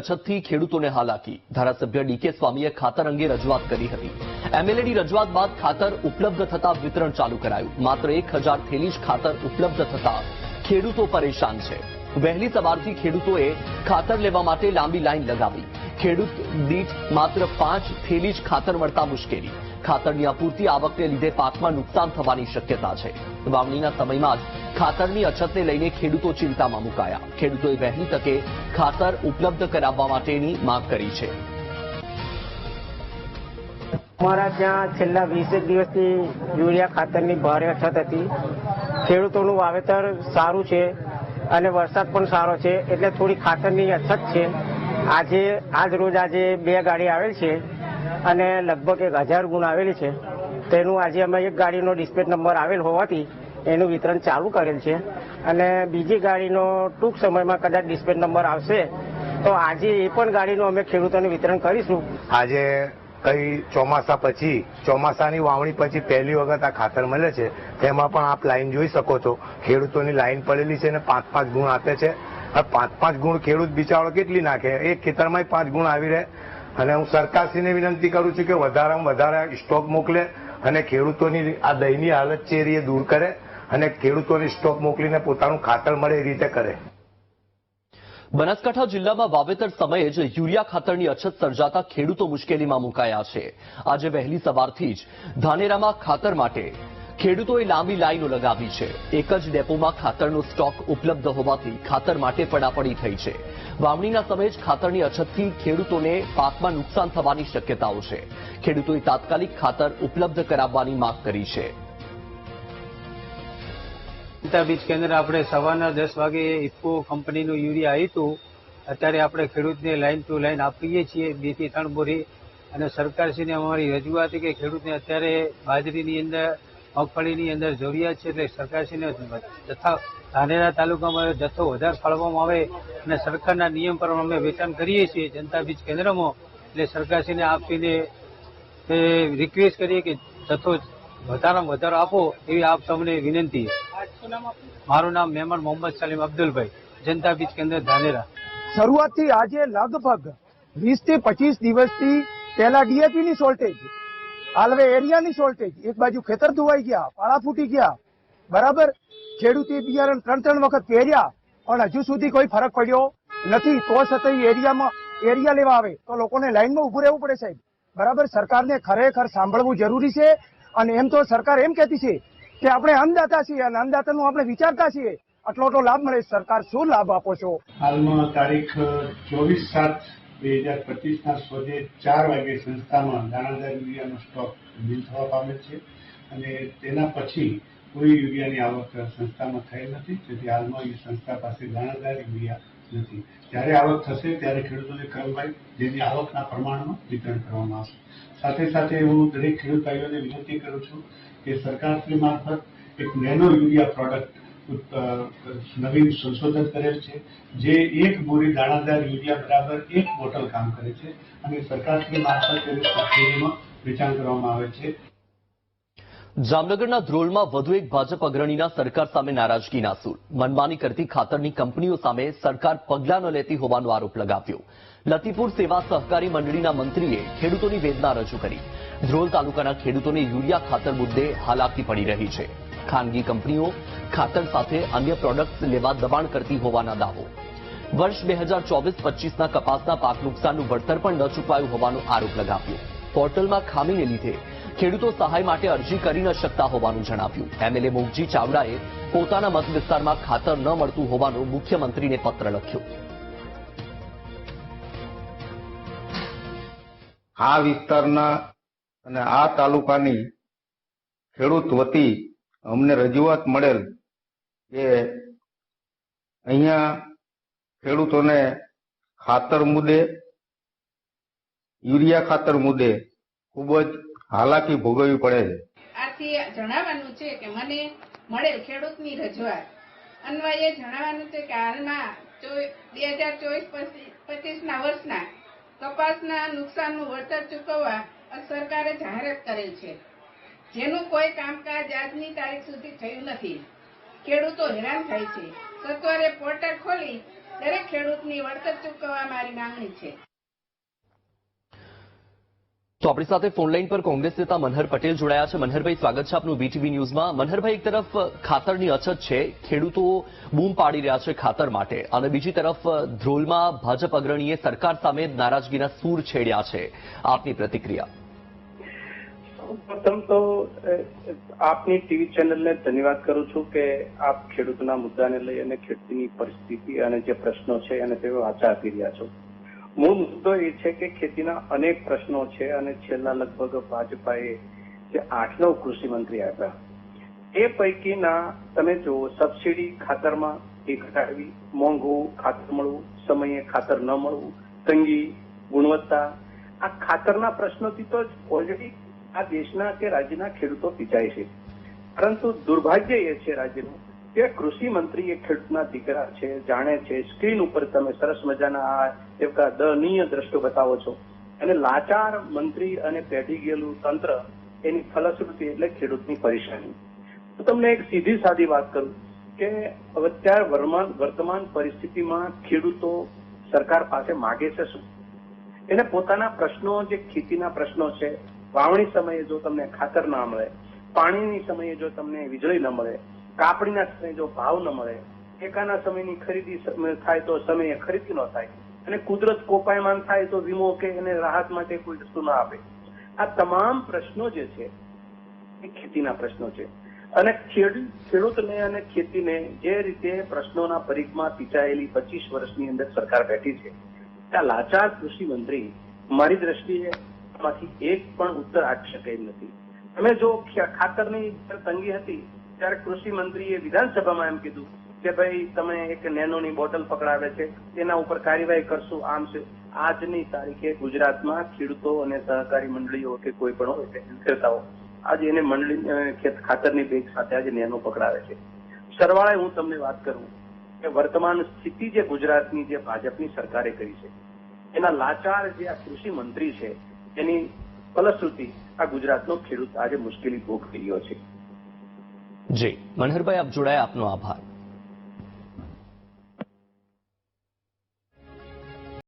અછતથી ખેડૂતોને હાલાકી. ધારાસભ્ય ડીકે સ્વામીએ ખાતર અંગે રજૂઆત કરી હતી. એમએલએની રજૂઆત બાદ ખાતર ઉપલબ્ધ થતા વિતરણ ચાલુ કરાયું. માત્ર એક હજાર થેલી જ ખાતર ઉપલબ્ધ થતા ખેડૂતો પરેશાન છે. વહેલી સવારથી ખેડૂતોએ ખાતર લેવા માટે લાંબી લાઈન લગાવી. ખેડૂત દીઠ માત્ર પાંચ થેલી જ ખાતર મળતા મુશ્કેલી. ખાતરની અપૂરતી આવકને લીધે પાકમાં નુકસાન થવાની શક્યતા છે. વાવણીના સમયમાં જ ખાતરની અછતને લઈને ખેડૂતો ચિંતામાં મુકાયા. ખેડૂતોએ વહેલી તકે ખાતર ઉપલબ્ધ કરાવવા માટેની માંગ કરી છે. અમારા ત્યાં છેલ્લા વીસેક દિવસથી યુરિયા ખાતરની ભારે અછત હતી. ખેડૂતોનું વાવેતર સારું છે અને વરસાદ પણ સારો છે. એટલે થોડી ખાતરની અછત છે. આજે, આજ રોજ આજે બે ગાડી આવેલ છે. અને લગભગ એક હજાર ગુણ આવેલી છે. તેનું આજે અમે એક ગાડીનો ડિસ્પેચ નંબર આવેલ હોવાથી એનું વિતરણ ચાલુ કરેલ છે. અને બીજી ગાડીનો ટૂંક સમયમાં કદાચ ડિસ્પેચ નંબર આવશે, તો આજે એ પણ ગાડીનું અમે ખેડૂતોને વિતરણ કરીશું. આજે કઈ ચોમાસા પછી, ચોમાસાની વાવણી પછી પહેલી વખત આ ખાતર મળે છે, તેમાં પણ આપ લાઈન જોઈ શકો છો. ખેડૂતોની લાઈન પડેલી છે અને પાંચ પાંચ ગુણ આપે છે. પાંચ પાંચ ગુણ ખેડૂત બિચારો કેટલી નાખે? એક ખેતરમાં પાંચ ગુણ આવી રહે. અને હું સરકારશ્રીને વિનંતી કરું છું કે વધારામાં વધારે સ્ટોક મોકલે અને ખેડૂતોની આ દયની હાલત છે એ દૂર કરે અને ખેડૂતોની સ્ટોક મોકલીને પોતાનું ખાતર મળે એ રીતે કરે. બનાસકાંઠા જિલ્લામાં વાવેતર સમયે જ યુરિયા ખાતરની અછત સર્જાતા ખેડૂતો મુશ્કેલીમાં મુકાયા છે. આજે વહેલી સવારથી જ ધાનેરામાં ખાતર માટે ખેડૂતોએ લાંબી લાઈનો લગાવી છે. એક જ ડેપોમાં ખાતરનો સ્ટોક ઉપલબ્ધ હોવાથી ખાતર માટે પડાપડી થઈ છે. વાવણીના સમયે જ ખાતરની અછતથી ખેડૂતોને પાકમાં નુકસાન થવાની શક્યતાઓ છે. ખેડૂતોએ તાત્કાલિક ખાતર ઉપલબ્ધ કરાવવાની માંગ કરી છે. બીજ કેન્દ્ર આપણે સવારના દસ વાગે ઇફકો કંપનીનું યુરિયા આવ્યું હતું. અત્યારે આપણે ખેડૂતને લાઈન ટુ લાઈન આપીએ છીએ, બેથી ત્રણ બોરી. અને સરકારશ્રીને અમારી રજૂઆત કે ખેડૂતને અત્યારે બાજરીની અંદર મગફળીની અંદર જરૂરિયાત છે એટલે સરકારશ્રીને જથ્થા, ધાનેરા તાલુકામાં જથ્થો વધારે ફાળવવામાં આવે અને સરકારના નિયમ પ્રમાણે અમે વેચાણ કરીએ છીએ જનતા બીજ કેન્દ્રમાં, એટલે સરકારશ્રીને આપીને રિક્વેસ્ટ કરીએ કે જથ્થો વધારામાં વધારો આપો એવી આપ સૌને વિનંતી મારું નામ મહેમાન મોહમ્મદ સલીમ અબ્દુલભાઈ, જનતા બીજ કેન્દ્ર ધાનેરા. શરૂઆતથી આજે લગભગ વીસથી પચીસ દિવસથી પહેલા ડીએપી ની શોર્ટેજ હાલવે એરિયાની શોર્ટેજ એક બાજુ ખેતર ધોવાઈ ગયા, પાળા ફૂટી ગયા. બરાબર? ખેડૂતે બિયારણ ત્રણ ત્રણ વખત પહેર્યા, પણ હજુ સુધી કોઈ ફરક પડ્યો નથી. તો છતાં એરિયામાં, એરિયા લેવા આવે. તો લોકોને લાઈનમાં ઉભું રહેવું પડે સાહેબ. બરાબર? સરકારને ખરેખર સાંભળવું જરૂરી છે. અને એમ તો સરકાર એમ કહેતી છે કે આપણે અન્નદાતા છીએ અને અન્નદાતાનું આપણે વિચારતા છીએ. આટલો આટલો લાભ મળે. સરકાર શું લાભ આપો છો? હાલમાં તારીખ ચોવીસ સાત બે હજાર પચીસના સોજે ચાર વાગે સંસ્થામાં દાણાદાર યુરિયાનો સ્ટોક બિલ થવા પામે છે અને તેના પછી કોઈ યુરિયાની આવક સંસ્થામાં થયેલ નથી, તેથી હાલમાં એ સંસ્થા પાસે દાણાદાર યુરિયા નથી. જ્યારે આવક થશે ત્યારે ખેડૂતોને ક્રમવાઇઝ જેની આવકના પ્રમાણમાં વિતરણ કરવામાં આવશે. સાથે સાથે હું દરેક ખેડૂત ભાઈઓને વિનંતી કરું છું કે સરકારશ્રી મારફત એક નેનો યુરિયા પ્રોડક્ટ નવીન સંશોધન કરેલ છે, જે એક બોરી દાણાદાર યુરિયા બરાબર એક બોટલ કામ કરે છે અને સરકારશ્રી મારફત સબસિડીમાં વેચાણ કરવામાં આવે છે. જામનગરના ધ્રોલમાં વધુ એક ભાજપ અગ્રણીના સરકાર સામે નારાજગીના સૂર મનમાની કરતી ખાતરની કંપનીઓ સામે સરકાર પગલાં ન લેતી હોવાનો આરોપ લગાવ્યો. લતીપુર સેવા સહકારી મંડળીના મંત્રીએ ખેડૂતોની વેદના રજૂ કરી. ધ્રોલ તાલુકાના ખેડૂતોને યુરિયા ખાતર મુદ્દે હાલાકી પડી રહી છે. ખાનગી કંપનીઓ ખાતર સાથે અન્ય પ્રોડક્ટ્સ લેવા દબાણ કરતી હોવાના દાવો. વર્ષ બે હજાર ચોવીસ પચીસના કપાસના પાક નુકસાનનું વળતર પણ ન ચૂકવાયું હોવાનો આરોપ લગાવ્યો. પોર્ટલમાં ખામીને લીધે ખેડૂતો સહાય માટે અરજી કરી ન શકતા હોવાનું જણાવ્યું. એમએલએ મોગજી ચાવડાએ પોતાના મત વિસ્તારમાં ખાતર ન મળતું હોવાનો મુખ્યમંત્રીને પત્ર લખ્યો. આ વિસ્તારના અને આ તાલુકાની ખેડૂત વતી અમને રજૂઆત મળેલ કે અહીંયા ખેડૂતોને ખાતર મુદ્દે યુરિયા ખાતર મુદ્દે ખૂબ જ હાલાકી ભોગવવી પડે છે. આથી જણાવવાનું છે કે મને મળેલ ખેડૂતની રજૂઆત. અન્વયે જણાવવાનું છે કે હાલમાં બે હજાર ચોવીસ પચીસના વર્ષના કપાસના નુકસાનનું વળતર ચૂકવવા સરકારે જાહેરાત કરેલ છે. જેનું કોઈ કામકાજ આજની તારીખ સુધી થયું નથી. ખેડૂતો હેરાન થાય છે. સત્વરે પોર્ટલ ખોલી દરેક ખેડૂતની વળતર ચૂકવવા મારી માંગણી છે. તો આપણી સાથે ફોનલાઈન પર કોંગ્રેસ નેતા મનહર પટેલ જોડાયા છે. મનહરભાઈ, સ્વાગત છે આપનું બીટીવી ન્યૂઝમાં. મનહરભાઈ, એક તરફ ખાતરની અછત છે. ખેડૂતો બૂમ પાડી રહ્યા છે ખાતર માટે. અને બીજી તરફ, ધ્રોલમાં ભાજપ અગ્રણીએ સરકાર સામે નારાજગીના સૂર છેડ્યા છે. આપની પ્રતિક્રિયા. પ્રથમ તો આપની ટીવી ચેનલને ધન્યવાદ કરું છું કે આપ ખેડૂતના મુદ્દાને લઈ ખેતીની પરિસ્થિતિ અને જે પ્રશ્નો છે અને તેઓ વાચા આપી રહ્યા છો. મૂળ મુદ્દો એ છે કે ખેતીના અનેક પ્રશ્નો છે અને છેલ્લા લગભગ ભાજપાએ જે આઠ નવ કૃષિ મંત્રી આપ્યા. એ પૈકીના તમે જુઓ, સબસિડી ખાતરમાં એ ઘટાડવી મોંઘું ખાતર મળવું, સમયે ખાતર ન મળવું, તંગી, ગુણવત્તા, આ ખાતરના પ્રશ્નોથી તો ઓલરેડી આ દેશના કે રાજ્યના ખેડૂતો પીચાય છે. પરંતુ દુર્ભાગ્ય એ છે રાજ્યનું, કે કૃષિ મંત્રી એ ખેડૂતના દીકરા છે, જાણે છે, સ્ક્રીન ઉપર તમે સરસ મજાના આ એવા દયનીય દ્રશ્યો બતાવો છો. અને લાચાર મંત્રી અને પેઢી ગયેલું તંત્ર એની ફલશ્રુતિ એટલે ખેડૂતની પરેશાની. હું તમને એક સીધી સાદી વાત કરું, કે અત્યારે વર્તમાન પરિસ્થિતિમાં ખેડૂતો સરકાર પાસે માગે છે શું? એને પોતાના પ્રશ્નો, જે ખેતીના પ્રશ્નો છે વાવણી સમયે જો તમને ખાતર ના મળે, પાણીની સમયે જો તમને વીજળી ન મળે કાપડીના સમયે જો ભાવ ન મળે, ટેકાના સમયની ખરીદી થાય તો સમયે ખરીદી ન થાય. અને કુદરત કોપાયમાન થાય તો વીમો કે એને રાહત માટે કોઈ વસ્તુ ના આપે. આ તમામ પ્રશ્નો જે છે, એ ખેતીના પ્રશ્નો છે. અને ખેડ- ખેડૂતને અને ખેતીને જે રીતે પ્રશ્નોના પરીખમાં પીચાયેલી પચીસ વર્ષની અંદર સરકાર બેઠી છે આ લાચાર કૃષિ મંત્રી, મારી દ્રષ્ટિએ માંથી એક પણ ઉત્તર આપી શકે એમ નથી. તમે જો ખાતરની તંગી હતી, ત્યારે કૃષિ મંત્રીએ વિધાનસભામાં એમ કીધું કે ભાઈ, તમે એક નેનોની બોટલ પકડાવે છે, તેના ઉપર કાર્યવાહી કરશું, આમ છે. આજની તારીખે ગુજરાતમાં ખેડૂતો અને સહકારી મંડળીઓ કે કોઈ પણ વિક્રેતાઓ આજે એને મંડળી ખાતરની બેગ સાથે આજે નેનો પકડાવે છે. સરવાળે હું તમને વાત કરું કે વર્તમાન સ્થિતિ જે ગુજરાતની, જે ભાજપની સરકારે કરી છે, એના લાચાર જે આ કૃષિ મંત્રી છે એની ફલશ્રુતિ આ ગુજરાતનો ખેડૂત આજે મુશ્કેલી ભોગ રહ્યો છે. જી મનહરભાઈ આપ જોડાયા આપનો આભાર.